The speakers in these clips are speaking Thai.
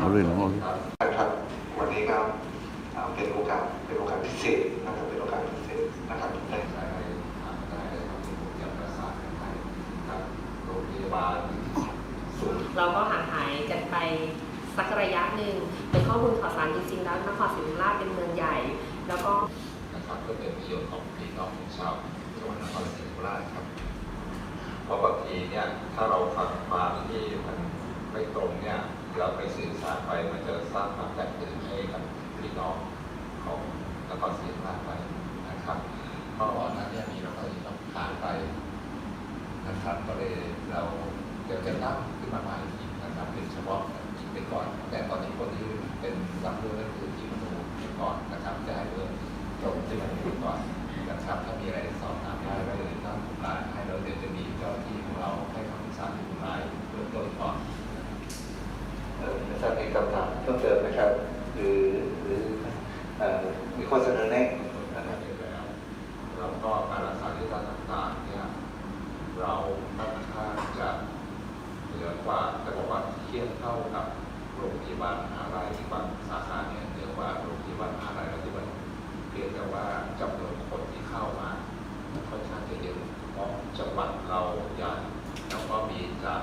เอาเรื่องของเราสินะครับ วันนี้ก็เป็นโอกาสเป็นโอกาสพิเศษนะครับเป็นโอกาสพิเศษนะครับได้ได้ได้เลยครับที่ผมจะประสานให้กับโรงพยาบาลศูนย์เราก็ห่างหายกันไปสักระยะหนึ่งเป็นข้อมูลข่าวสารจริงๆแล้วนครศรีธรรมราชเป็นเมืองใหญ่ แล้วก็นะครับก็เป็นประโยชน์ของพี่น้องชาวจังหวัดนครศรีธรรมราชครับเพราะบางทีเนี่ยถ้าเราฟังความที่มันไม่ตรง เราไปสื่อสารไปมันจะสร้างความแตกตื่นให้กับพี่น้องของนครศรีธรรมราชไปนะครับเพราะว่านั้นเนี่ยมีเราก็จะต้องผ่านไปนะครับก็เลยเราเดี๋ยวจะตั้งขึ้นมาใหม่อีกนะครับเป็นเฉพาะอีกไปก่อน แต่ตอนนี้คนที่เป็นรับเรื่องก็คือที่มโนไปก่อนนะครับจะให้เรื่องจบที่มันไปก่อนนะครับถ้ามีอะไรสอบถามได้ก็เลยตั้งกลุ่มไลน์ให้เราเดี๋ยวจะมีเจ้าที่ของเราให้คำปรึกษาในกลุ่มไลน์เบื้องต้นก่อน เอ่อ ถ้ามีคำถามเพิ่มเติมนะครับ หรือหรือมีข้อเสนอแนะนะครัรับแล้วก็การรักษาที่ด้านต่างๆเนี่ยเราค่อนข้างจะเหนือกว่าจะบอกว่าเทียบเท่ากับโรงพยาบาลมหาลัยที่บางสาขาเนี่ยเหนือกว่าโรงพยาบาลมหาลัยแล้วที่มันเพียงแต่ว่าจำนวนคนที่เข้ามาค่อนข้างจะเยอะเพราะจังหวัดเราใหญ่แล้วก็มีจาก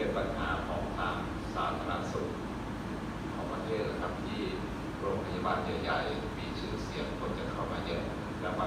เป็นปัญหาของทางสาธารณสุขของประเทศนะครับที่โรงพยาบาลใหญ่ๆมีชื่อเสียงคนจะเข้ามาเยอะแล้วก็